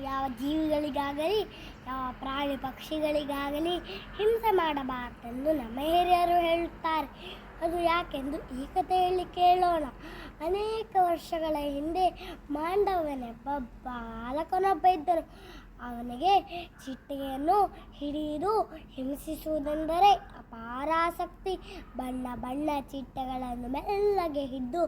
ಯಾವ ಜೀವಿಗಳಿಗಾಗಲಿ, ಯಾವ ಪ್ರಾಣಿ ಪಕ್ಷಿಗಳಿಗಾಗಲಿ ಹಿಂಸೆ ಮಾಡಬಾರ್ದೆಂದು ನಮ್ಮ ಹಿರಿಯರು ಹೇಳುತ್ತಾರೆ. ಅದು ಯಾಕೆಂದು ಈ ಕಥೆಯಲ್ಲಿ ಕೇಳೋಣ. ಅನೇಕ ವರ್ಷಗಳ ಹಿಂದೆ ಮಾಂಡವನೆಬ್ಬ ಬಾಲಕನೊಬ್ಬ ಇದ್ದನು ಅವನಿಗೆ ಚಿಟ್ಟೆಯನ್ನು ಹಿಡಿದು ಹಿಂಸಿಸುವುದೆಂದರೆ ಅಪಾರ ಆಸಕ್ತಿ ಬಣ್ಣ ಬಣ್ಣ ಚಿಟ್ಟೆಗಳನ್ನು ಮೆಲ್ಲಗೆ ಹಿಡಿದು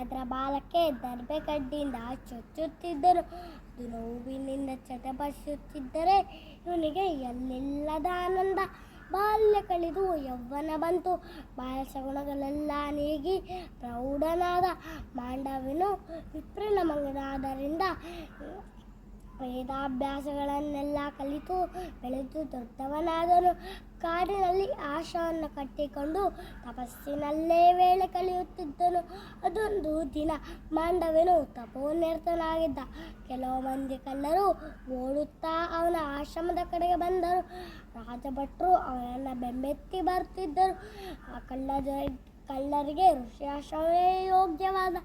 ಅದರ ಬಾಲಕ್ಕೆ ದರ್ಬೆ ಕಡ್ಡಿಯಿಂದ ಚುಚ್ಚುತ್ತಿದ್ದನು ಅದು ನೋವಿನಿಂದ ಚಟಪಡಿಸುತ್ತಿದ್ದರೆ ಇವನಿಗೆ ಎಲ್ಲಿಲ್ಲದ ಆನಂದ. ಬಾಲ್ಯ ಕಳೆದು ಯೌವನ ಬಂತು. ಬಾಲಸಗುಣಗಳೆಲ್ಲ ನೀಗಿ ಪ್ರೌಢನಾದ ಮಾಂಡವನು ವಿಪ್ರನ ಮಗನಾದ್ದರಿಂದ ವೇದಾಭ್ಯಾಸಗಳನ್ನೆಲ್ಲ ಕಲಿತು ಬೆಳೆದು ದೊಡ್ಡವನಾದನು. ಕಾಡಿನಲ್ಲಿ ಆಶವನ್ನು ಕಟ್ಟಿಕೊಂಡು ತಪಸ್ಸಿನಲ್ಲೇ ವೇಳೆ ಕಳೆಯುತ್ತಿದ್ದನು ಅದೊಂದು ದಿನ ಮಾಂಡವನು ತಪೋನಿರ್ತನಾಗಿದ್ದ ಕೆಲವು ಮಂದಿ ಕಲ್ಲರು ಓಡುತ್ತಾ ಅವನ ಆಶ್ರಮದ ಕಡೆಗೆ ಬಂದರು. ರಾಜಭಟ್ರು ಅವನನ್ನು ಬೆಂಬೆತ್ತಿ ಬರುತ್ತಿದ್ದರು ಆ ಕಳ್ಳರ ಕಳ್ಳರಿಗೆ ಆಶ್ರಮವೇ ಯೋಗ್ಯವಾದ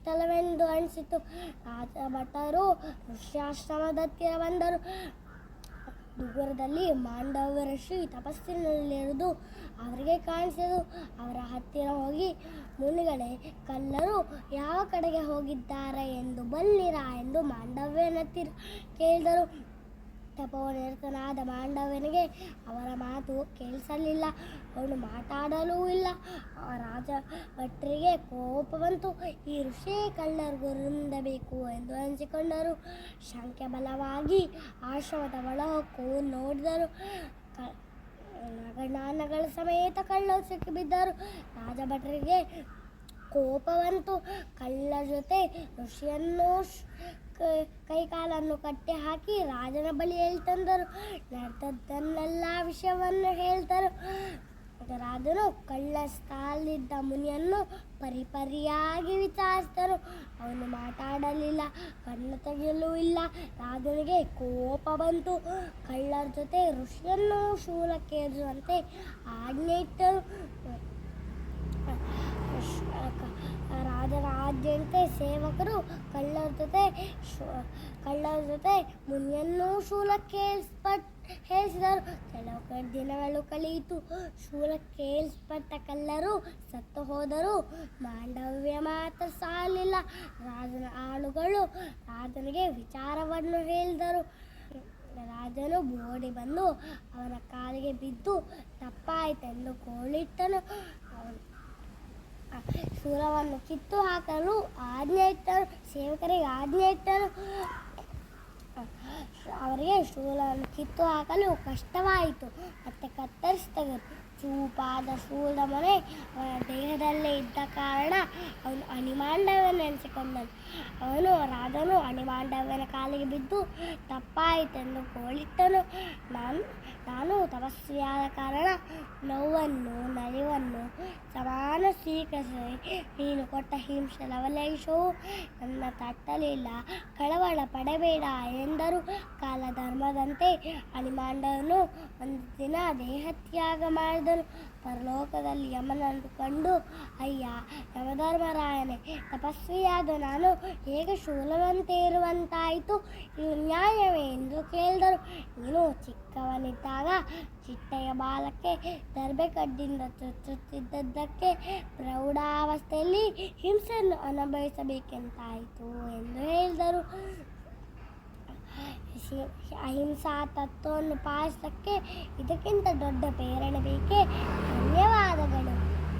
ಸ್ಥಳವೆಂದು ಅನಿಸಿತು. ರಾಜಭಟರು ಋಷ್ಯಾಶ್ರಮದ ಹತ್ತಿರ ಬಂದರು. ದೂರದಲ್ಲಿ ಮಾಂಡವ ಋಷಿ ತಪಸ್ಸಿನಲ್ಲಿರುವುದು ಅವರಿಗೆ ಕಾಣಿಸಿತು. ಅವರ ಹತ್ತಿರ ಹೋಗಿ, ಮುನಿಗಳೇ, ಕಲ್ಲರು ಯಾವ ಕಡೆಗೆ ಹೋಗಿದ್ದಾರೆ ಎಂದು ಬಲ್ಲಿರಾ ಎಂದು ಮಾಂಡವ್ಯನ ಹತ್ತಿರ ಕೇಳಿದರು. ತಪೋನಿರತನಾದ ಮಾಂಡವನಿಗೆ ಅವರ ಮಾತು ಕೇಳಿಸಲಿಲ್ಲ. ಅವನು ಮಾತಾಡಲೂ ಇಲ್ಲ. ಆ ರಾಜ ಭಟ್ರಿಗೆ ಕೋಪ ಬಂತು. ಈ ಋಷಿ ಗುರುಂದಬೇಕು ಎಂದು ಅನಿಸಿಕೊಂಡರು. ಶಂಕೆ ಬಲವಾಗಿ ಆಶ್ರಮದ ಒಳಹೊಕ್ಕು ನೋಡಿದರು. ನಗನಾನಗಳ ಸಮೇತ ಕಳ್ಳರು ಸಿಕ್ಕಿಬಿದ್ದರು ರಾಜಭಟ್ರಿಗೆ ಕೋಪ ಬಂತು. ಕಳ್ಳರ ಜೊತೆ ಋಷಿಯನ್ನು ಕೈಕಾಲನ್ನು ಕಟ್ಟಿ ಹಾಕಿ ರಾಜನ ಬಳಿ ತಂದರು? ನಡೆದದ್ದನ್ನೆಲ್ಲ ವಿಷಯವನ್ನು ಹೇಳ್ತಾರೆ. ರಾಜನು ಕಳ್ಳ ಸ್ಥಾಲಿದ್ದ ಮುನಿಯನ್ನು ಪರಿಪರಿಯಾಗಿ ವಿಚಾರಿಸಿದರು ಅವನು ಮಾತಾಡಲಿಲ್ಲ, ಕಣ್ಣು ತೆಗೆಯಲು ಇಲ್ಲ. ರಾಜನಿಗೆ ಕೋಪ ಬಂತು. ಕಳ್ಳರ ಜೊತೆ ಋಷಿಯನ್ನು ಶೂಲಕ್ಕೇರಿಸುವಂತೆ ಆಜ್ಞೆ ಇಟ್ಟರು. ರಾಜನ ಆಜ್ಞೆಯಂತೆ ಸೇವಕರು ಕಳ್ಳರ ಜೊತೆ ಕಳ್ಳರ ಜೊತೆ ಮುನಿಯನ್ನು ಶೂಲಕ್ಕೆ ಹೇಳಿದರು ಹೇಳಿಸಿದರು ಕೆಲವು ದಿನಗಳು ಕಳೆಯಿತು. ಶೂಲಕ್ಕೆ ಏರಿಸ್ಪಟ್ಟ ಕಳ್ಳರು ಸತ್ತು ಹೋದರು. ಮಾಂಡವ್ಯ ಮಾತ್ರ ಸಾಲಿಲ್ಲ. ರಾಜನ ಆಳುಗಳು ರಾಜನಿಗೆ ವಿಚಾರವನ್ನು ಹೇಳಿದರು. ರಾಜನು ಓಡಿ ಬಂದು ಅವನ ಕಾಲಿಗೆ ಬಿದ್ದು ತಪ್ಪಾಯಿತೆಂದು ಕೋಳಿಟ್ಟನು. ಶೂಲವನ್ನು ಕಿತ್ತು ಹಾಕಲು ಆಜ್ಞೆ ಇಟ್ಟರು, ಸೇವಕರಿಗೆ ಆಜ್ಞೆ ಇಟ್ಟರು. ಅವರಿಗೆ ಶೂಲವನ್ನು ಕಿತ್ತು ಹಾಕಲು ಕಷ್ಟವಾಯಿತು. ಮತ್ತೆ ಕತ್ತರಿಸಿ ಚೂಪಾದ ಶೂಲದ ಮನೆ ಅವನ ದೇಹದಲ್ಲೇ ಇದ್ದ ಕಾರಣ ಅವನು ಅಣಿಮಾಂಡವನೆನಿಸಿಕೊಂಡನು ಅವನು ರಾಜನು ಅಣಿಮಾಂಡವನ ಕಾಲಿಗೆ ಬಿದ್ದು ತಪ್ಪಾಯಿತೆಂದು ಕೋಳಿಟ್ಟನು. ನಾನು ನಾನು ತಪಸ್ವಿಯಾದ ಕಾರಣ ನೋವನ್ನು ನಲಿವನ್ನು ಸಮಾನ ಸ್ವೀಕರಿಸಿ ನೀನು ಕೊಟ್ಟ ಹಿಂಸೆ ಲವಲೇಶವು ನನ್ನ ತಟ್ಟಲಿಲ್ಲ. ಕಳವಳ ಪಡಬೇಡ ಎಂದರು. ಕಾಲಧರ್ಮದಂತೆ ಅಲಿಮಾಂಡನು ಒಂದು ದಿನ ದೇಹತ್ಯಾಗ ಮಾಡಿದನು. ಪರಲೋಕದಲ್ಲಿ ಯಮನನ್ನು ಕಂಡು, ಅಯ್ಯ, ಯಮಧರ್ಮರಾಯನೇ, ತಪಸ್ವಿಯಾದ ನಾನು ಹೇಗೆ ಶೂಲವಂತೆ ಇರುವಂತಾಯಿತು? ಇದು ನ್ಯಾಯವೇ ಎಂದು ಕೇಳಿದರು. ನೀನು ಚಿಕ್ಕವನಿದ್ದಾಗ ಚಿಟ್ಟೆಯ ಬಾಲಕ್ಕೆ ದರ್ಬೆ ಕಡ್ಡಿಂದ ಚುಚ್ಚುತ್ತಿದ್ದದ್ದಕ್ಕೆ ಪ್ರೌಢಾವಸ್ಥೆಯಲ್ಲಿ ಹಿಂಸೆಯನ್ನು ಅನುಭವಿಸಬೇಕೆಂತಾಯಿತು ಎಂದು ಹೇಳಿದರು. ಅಹಿಂಸಾ ತತ್ವವನ್ನು ಪಾಲಿಸಕ್ಕೆ ಇದಕ್ಕಿಂತ ದೊಡ್ಡ ಪ್ರೇರಣೆ ಬೇಕೇ